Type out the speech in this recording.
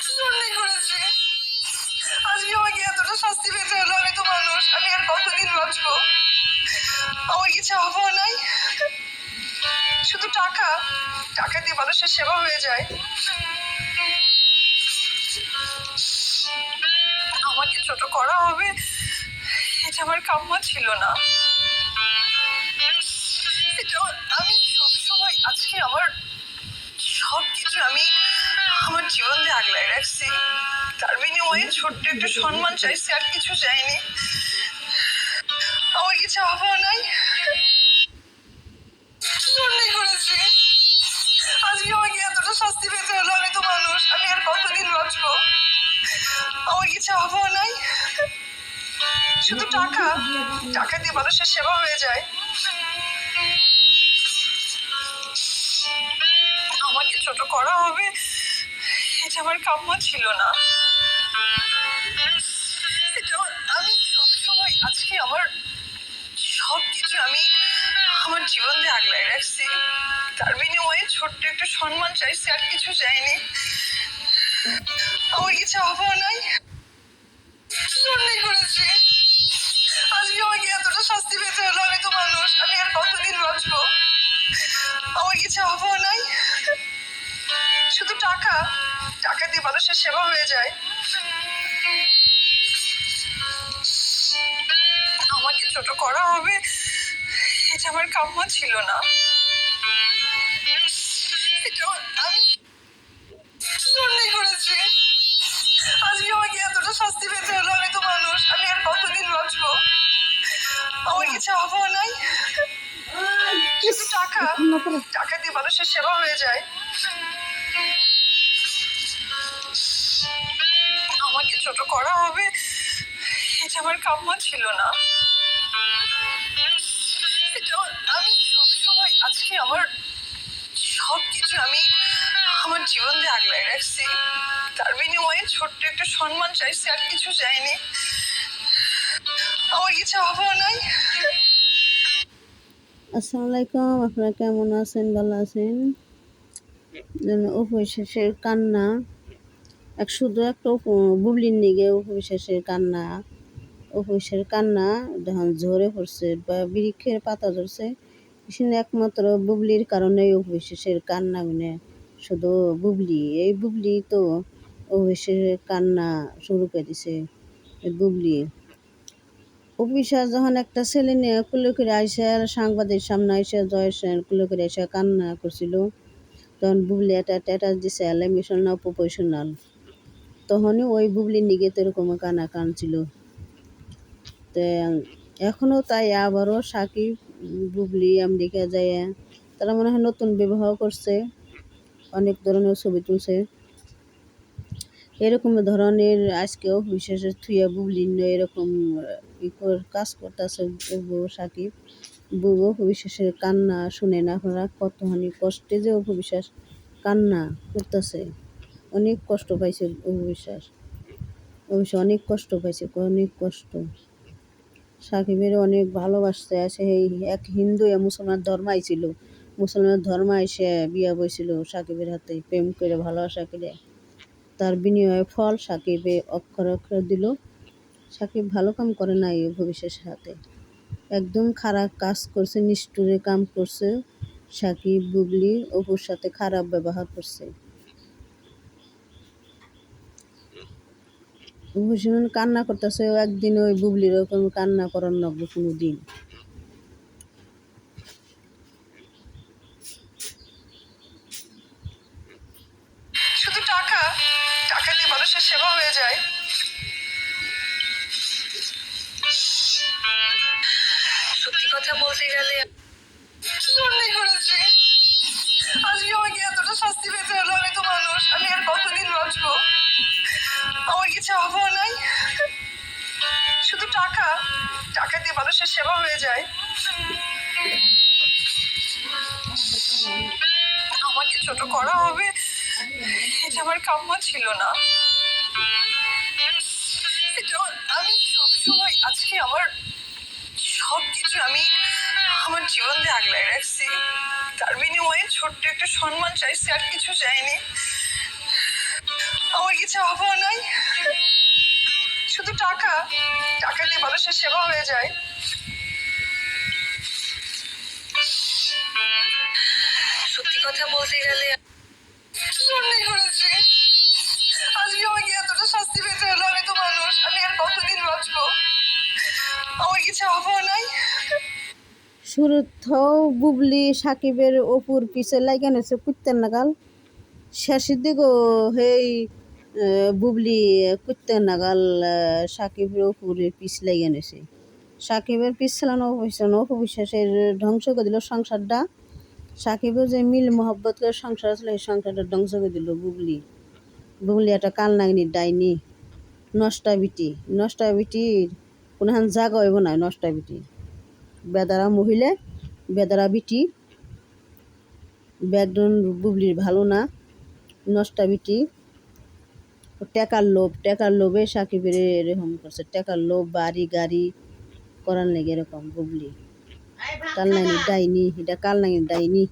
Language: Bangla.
করেছে আজকে আমাকে এতটা শাস্তি পেতে হলো আমি তো মানুষ আমি আর কতদিন বাঁচবো আমার কিছু আবহাওয়া নাই শুধু টাকা টাকা দিয়ে মানুষের সেবা হয়ে যায় আমাকে ছোট করা হবে? এটা আমার কাম্য ছিল না। তার ছোট্ট একটু সম্মান চাইছি, আর কিছু চাইনি। আমার কিছু চাওয়াও নাই। অন্যায় করেছি আজকে আমাকে এতটা শাস্তি পেতে হলো, আমি তো মানুষ, আমি আর কতদিন বাঁচবো? আমার কিছু চাওয়াও নাই। শুধু টাকা টাকা দিয়ে মানুষের সেবা হয়ে যায়। আমাকে ছোট করা হবে, এটা আমার কাম্য ছিল না। আমি সবসময় আজকে আমার সব কিছু আমি আমার জীবন দিয়ে আগলায় রাখছি। তার বিনিময়ে ছোট্ট একটু সম্মান চাইছি, আর কিছু চাইনি। আমার কিছু চাওয়াও নাই। কি অন্যায় করেছি। আজকে আমাকে এতটা শাস্তি পেতে হলো, আমি তো মানুষ, আমি আর কতদিন বাঁচবো? আমার কিছু চাওয়াও নাই। শুধু টাকা টাকা দিয়ে মানুষের সেবা হয়ে যায়। ছোট করা হবে, এটা আমার কাম্য ছিল না। আমি করেছি? আজকে আমাকে এতটা পেতে হলো আমি তো মানুষ, আমি আর বাঁচবো? আমার কিছু নাই। টাকা টাকা দিয়ে মানুষের সেবা হয়ে যায়। আমাকে ছোট করা হবে, এটা আমার কাম্য ছিল না। আমি সবসময় আজকে আমার সব কিছু আমি আমার জীবন দিয়ে আগলায় রাখছি তার বিনিময়ে ছোট্ট একটু সম্মান চাইছি আর কিছু চাইনি আমার কিছু চাওয়াও নাই আসসালামু আলাইকুম, আপনারা কেমন আছেন? ভালো আছেন? উপবিশ্বাসের কান্না, এক শুধু একটা বুবলির নিগে উপবিশ্বাসের কান্না। উপবিশ্বাসের কান্না, যখন ঝরে পড়ছে বা বৃক্ষের পাতা ধরছে সেখানে একমাত্র বুবলির কারণে উপবিশ্বাসের কান্না মানে শুধু বুবলি। এই বুবলি তো উপবিশ্বাসের কান্না শুরু করে দিছে বুবলি। অফিসার যখন একটা ছেলে নিয়ে কুলে করে আইসে সাংবাদিক সামনে আইসে, জয় সেন কুলে করে এসে কান্না করছিল, তখন বুবলি একটা ট্যাটাস দিছে এলিমিশন না প্রফেশনাল তখনই ওই বুবলির নিগে তো এরকম কান্না কানছিল এখনও তাই, আবারও সাকিব, বুবলি, আমেরিকা যায় তারা মনে হয় নতুন বিবাহ করছে। অনেক ধরনের ছবি তুলছে। এরকম ধরনের আজকেও বিশেষ থুয়া বুবলি নিয়ে এরকম কাজ করতেছে সাকিব। বুবু বিশ্বাসের কান্না শুনেন আপনারা কতখানি কষ্টে যে অপু বিশ্বাস কান্না করতেছে। অনেক কষ্ট পাইছে অপু বিশ্বাস অবশ্য অনেক কষ্ট পাইছে, অনেক কষ্ট। সাকিবের অনেক ভালোবাসতে আছে এই এক হিন্দু, এ মুসলমান ধর্ম আইছিল মুসলমান ধর্ম এসে বিয়া বইছিল সাকিবের হাতে, প্রেম করে, ভালোবাসা করে। তার বিনিময়ে ফল সাকিবে অক্ষর অক্ষর দিল। সাকিব ভালো কাম করে নাই ভবিষ্যের সাথে। একদম খারাপ কাজ করছে, নিষ্ঠুরে কাম করছে। সাকিব, বুবলি, অপুর সাথে খারাপ ব্যবহার করছে। ভূষণ কান্না করতেছে একদিন ওই বুবলির ওরকম কান্না করার নব্য কোনো দিন শুধু টাকা টাকা দিয়ে মানুষের সেবা হয়ে যায়। সত্যি কথা বলতে গেলে মানুষের সেবা হয়ে যায়। আমাকে ছোট করা হবে, এটা আমার কাম্য ছিল না। আমি সবসময় আজকে আমার সব কিছু আমি আমার জীবন দিয়ে আগলায় রাখছি। তার বিনিময়ে ছোট্ট একটু সম্মান চাইছি, আর কিছু চাইনি। আমার কিছু চাওয়াও নাই। শুধু টাকা টাকা দিয়ে মানুষের সেবা হয়ে যায়। সত্যি কথা বলতে গেলে শাস্তি পেতে আমি মানুষ আমি আর কতদিন কিছু আবহাওয়া নাই। বুবলি সাকিবের অপুর পিছে লাগান হচ্ছে নাগাল। শেষের সেই আহ, বুবলি কুত্তের নাগাল সাকিবের অপুরের পিছ লাগান হয়েছে সাকিবের পিছ চালানো অপবিশ্বাস, অপবিশ্বাসের ধ্বংস করে দিল সংসারটা। সাকিবের যে মিল মহব্বত করে সংসার ছিল এই সংসারটা ধ্বংস করে দিল বুবলি। বুবলি একটা কাল নাগনি ডাইনি। নষ্টা বিটি নষ্টা বিটির কোনখান জাগা হইব না নষ্টা বিটি বেদারা মহিলা, বেদারা বিটি। ব্যাকগ্রাউন্ড বুবলির ভালো না নষ্টা বিটি টেকার লোভ, টেকার লোভে সাকিবের এরকম করছে। টেকার লোভ, বাড়ি, গাড়ি করার লেগে এরকম বুবলি। কাল নাইনি, ডাইনি, এটা কাল নাইনি, ডাইনি।